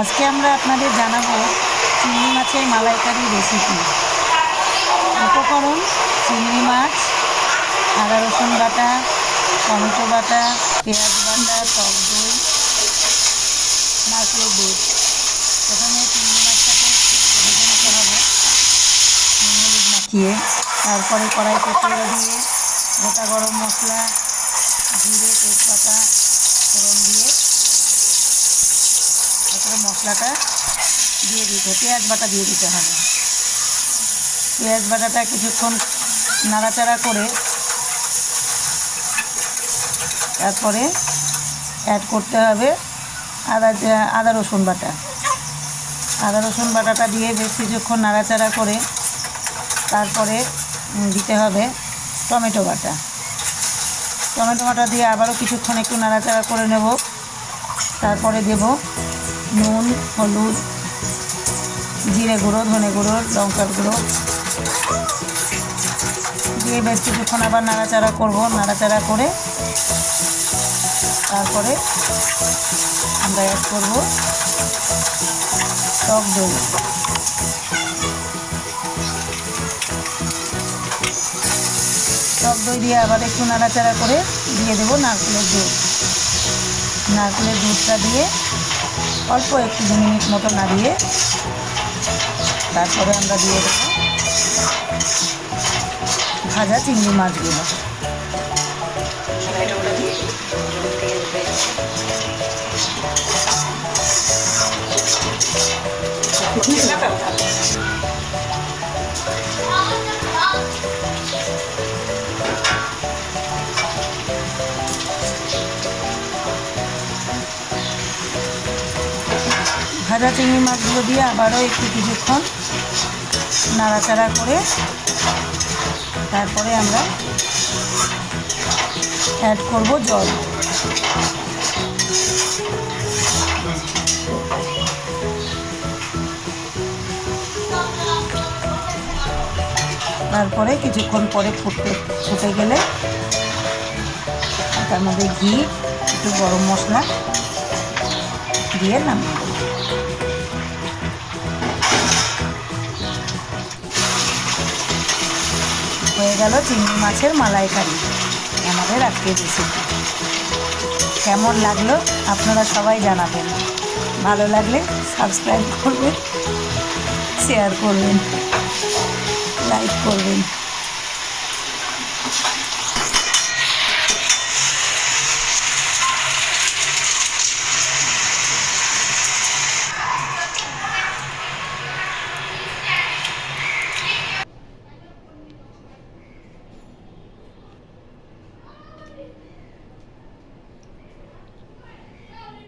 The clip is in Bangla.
আজকে আমরা আপনাদের জানাব চিংড়ি মাছের মালাইকারি রেসিপি উপকরণ, চিংড়ি মাছ, আদা রসুন বাটা, টমেটো বাটা, পেঁয়াজ বাটা, টক দই নারকেলের দুধ প্রথমে চিংড়ি মাছটাকে ভেজে নিতে হবে। নুন মাখিয়ে তারপরে কড়াইতে তেল দিয়ে গোটা গরম মশলা, জিরে, তেজপাতা, ফোড়ন দিয়ে তারপরে মশলাটা দিয়ে দিতে পেঁয়াজ বাটা দিয়ে দিতে হবে। পেঁয়াজ বাটাটা কিছুক্ষণ নাড়াচাড়া করে তারপরে অ্যাড করতে হবে আদা আদা রসুন বাটা। আদা রসুন বাটাটা দিয়ে বেশ কিছুক্ষণ নাড়াচাড়া করে তারপরে দিতে হবে টমেটো বাটা। টমেটো বাটা দিয়ে আবারও কিছুক্ষণ একটু নাড়াচাড়া করে নেব, তারপরে দেব নুন, হলুদ, জিরে গুঁড়ো, ধনে গুঁড়ো, লঙ্কার গুঁড়ো। দিয়ে বেশ কিছুক্ষণ আবার নাড়াচাড়া করব। নাড়াচাড়া করে তারপরে আমরা অ্যাড করব টক দই। টক দই দিয়ে আবার একটু নাড়াচাড়া করে দিয়ে দেবো নারকেলের দুধ। নারকেলের দুধটা দিয়ে অল্প একটু দু মিনিট মতো নাড়িয়ে তারপরে আমরা দিয়ে দেবো ভাজা চিংড়ি মাছগুলো। ভাজা চিংড়ি মাছগুলো দিয়ে আবারও একটু কিছুক্ষণ নাড়াচাড়া করে তারপরে আমরা অ্যাড করব জল। তারপরে কিছুক্ষণ পরে ফুটতে, ফুটে গেলে তার মধ্যে ঘি, একটু গরম মশলা দিয়ে নামিয়ে গেল চিংড়ি মাছের মালাইকারি। আমাদের আজকের রেসিপি কেমন লাগল আপনারা সবাই জানাবেন। ভালো লাগলে সাবস্ক্রাইব করবেন শেয়ার করবেন লাইক করবেন।